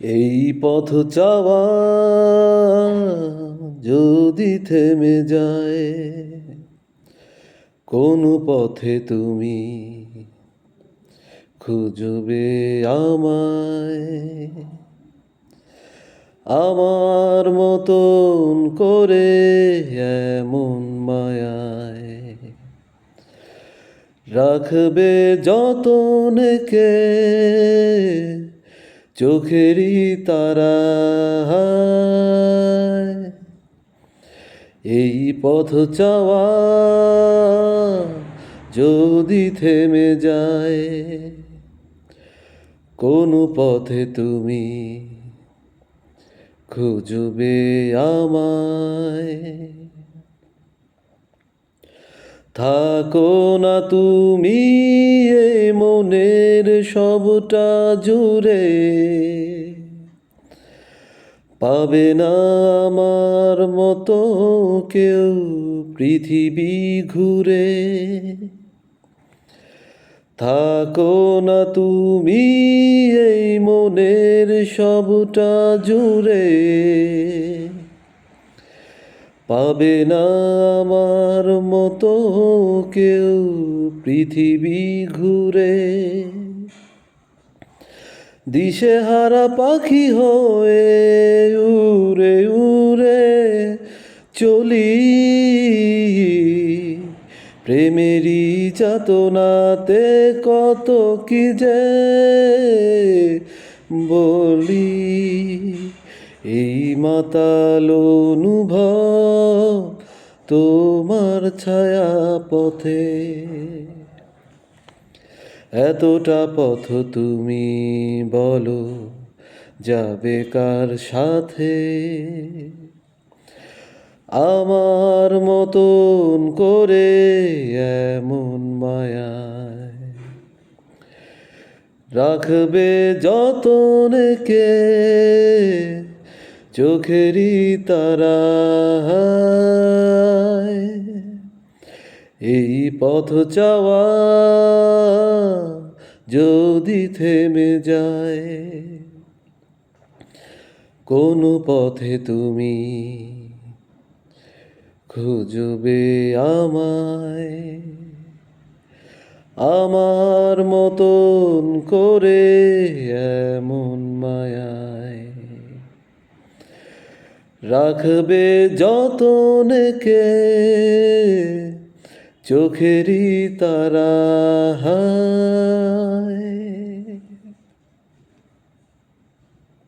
এই পথ চাওয়া যদি থেমে যায়, কোন পথে তুমি খুঁজবে আমায়? আমার মতন করে এমন মায়ায় রাখবে যতনকে চোখেরই তারা এই পথ চাওয়া যদি থেমে যায়, কোন পথে তুমি খুঁজবে আমায়। থাকো না তুমি এ মনের সবটা জুড়ে পাবে না আমার মতো কেউ পৃথিবী ঘুরে। থাকো না তুমি এই মনের সবটা জুড়ে। পাবে না আমার মতো কেউ পৃথিবী ঘুরে। দিশেহারা পাখি হয়ে উড়ে উড়ে চলি। প্রেমেরই যাতনাতে কত কি যে বলি। এই মাতাল তোমার ছায়া পথে এতটা পথ তুমি বলো, যাবে কার সাথে? আমার মতন করে এমন মায়ায় রাখবে যতনকে চোখেরই তারা এই পথ চাওয়া যদি থেমে যায়, কোন পথে তুমি খুঁজবে আমায়। আমার মতন করে এমন মায়ায় রাখবে যতনকে চোখেরই তারা